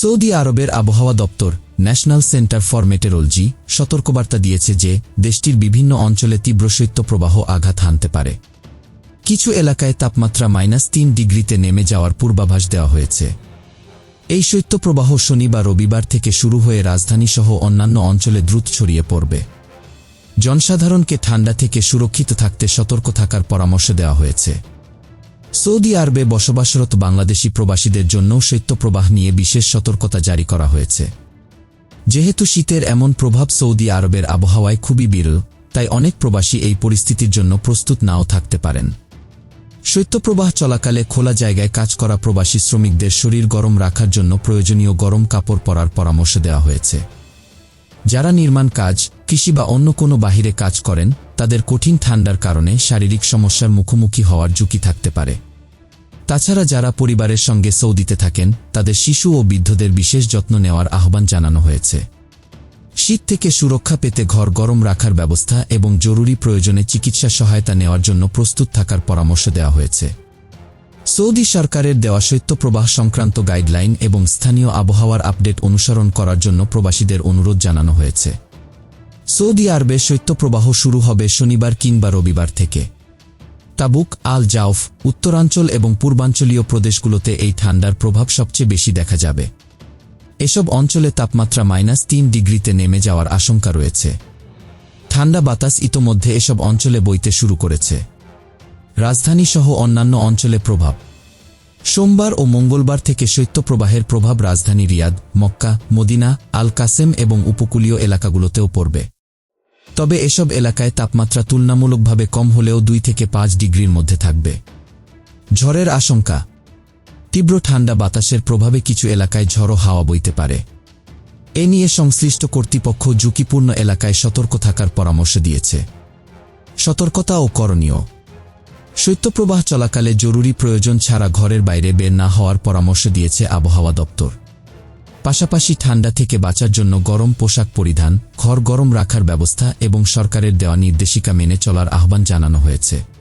Saudi আরবের আবহাওয়া দপ্তর ন্যাশনাল সেন্টার ফর মেটেরোলজি সতর্কবার্তা দিয়েছে যে দেশটির বিভিন্ন অঞ্চলে তীব্র শৈত্যপ্রবাহ আঘাত হানতে পারে। কিছু এলাকায় তাপমাত্রা মাইনাস তিন ডিগ্রিতে নেমে যাওয়ার পূর্বাভাস দেওয়া হয়েছে। এই শৈত্যপ্রবাহ শনি বা রবিবার থেকে শুরু হয়ে রাজধানীসহ অন্যান্য অঞ্চলে দ্রুত ছড়িয়ে পড়বে। জনসাধারণকে ঠান্ডা থেকে সুরক্ষিত থাকতে সতর্ক থাকার পরামর্শ দেওয়া হয়েছে। সৌদি আরবে বসবাসরত বাংলাদেশি প্রবাসীদের জন্যও শৈত্যপ্রবাহ নিয়ে বিশেষ সতর্কতা জারি করা হয়েছে। যেহেতু শীতের এমন প্রভাব সৌদি আরবের আবহাওয়ায় খুবই বিরল, তাই অনেক প্রবাসী এই পরিস্থিতির জন্য প্রস্তুত নাও থাকতে পারেন। শৈত্যপ্রবাহ চলাকালে খোলা জায়গায় কাজ করা প্রবাসী শ্রমিকদের শরীর গরম রাখার জন্য প্রয়োজনীয় গরম কাপড় পরার পরামর্শ দেওয়া হয়েছে। যারা নির্মাণ কাজ, কৃষি বা অন্য কোনো বাহিরে কাজ করেন, তাদের কঠিন ঠান্ডার কারণে শারীরিক সমস্যার মুখোমুখি হওয়ার ঝুঁকি থাকতে পারে। তাছাড়া যারা পরিবারের সঙ্গে সৌদিতে থাকেন, তাদের শিশু ও বৃদ্ধদের বিশেষ যত্ন নেওয়ার আহ্বান জানানো হয়েছে। শীত থেকে সুরক্ষা পেতে ঘর গরম রাখার ব্যবস্থা এবং জরুরি প্রয়োজনে চিকিৎসা সহায়তা নেওয়ার জন্য প্রস্তুত থাকার পরামর্শ দেওয়া হয়েছে। সৌদি সরকারের দেওয়া শৈত্যপ্রবাহ সংক্রান্ত গাইডলাইন এবং স্থানীয় আবহাওয়ার আপডেট অনুসরণ করার জন্য প্রবাসীদের অনুরোধ জানানো হয়েছে। সৌদি আরবে শৈত্যপ্রবাহ শুরু হবে শনিবার কিংবা রবিবার থেকে। তাবুক আল জাউফ উত্তরাঞ্চল এবং পূর্বাঞ্চলীয় প্রদেশগুলোতে এই ঠান্ডার প্রভাব সবচেয়ে বেশি দেখা যাবে। এসব অঞ্চলে তাপমাত্রা মাইনাস তিন ডিগ্রিতে নেমে যাওয়ার আশঙ্কা রয়েছে। ঠান্ডা বাতাস ইতোমধ্যে এসব অঞ্চলে বইতে শুরু করেছে। রাজধানী সহ অন্যান্য অঞ্চলে প্রভাব। সোমবার ও মঙ্গলবার থেকে শৈত্যপ্রবাহের প্রভাব রাজধানী Riyadh, Mecca, Medina Al Qassim এবং উপকূলীয় এলাকাগুলোতেও পড়বে। তবে এসব এলাকায় তাপমাত্রা তুলনামূলকভাবে কম হলেও দুই থেকে পাঁচ ডিগ্রির মধ্যে থাকবে। ঝড়ের আশঙ্কা। তীব্র ঠান্ডা বাতাসের প্রভাবে কিছু এলাকায় ঝড়ো হাওয়া বইতে পারে। এ নিয়ে সংশ্লিষ্ট কর্তৃপক্ষ ঝুঁকিপূর্ণ এলাকায় সতর্ক থাকার পরামর্শ দিয়েছে। সতর্কতা ও করণীয়। শৈত্যপ্রবাহ চলাকালে জরুরি প্রয়োজন ছাড়া ঘরের বাইরে বের না হওয়ার পরামর্শ দিয়েছে আবহাওয়া দপ্তর। পাশাপাশি ঠান্ডা থেকে বাঁচার জন্য গরম পোশাক পরিধান, ঘর গরম রাখার ব্যবস্থা এবং সরকারের দেওয়া নির্দেশিকা মেনে চলার আহ্বান জানানো হয়েছে।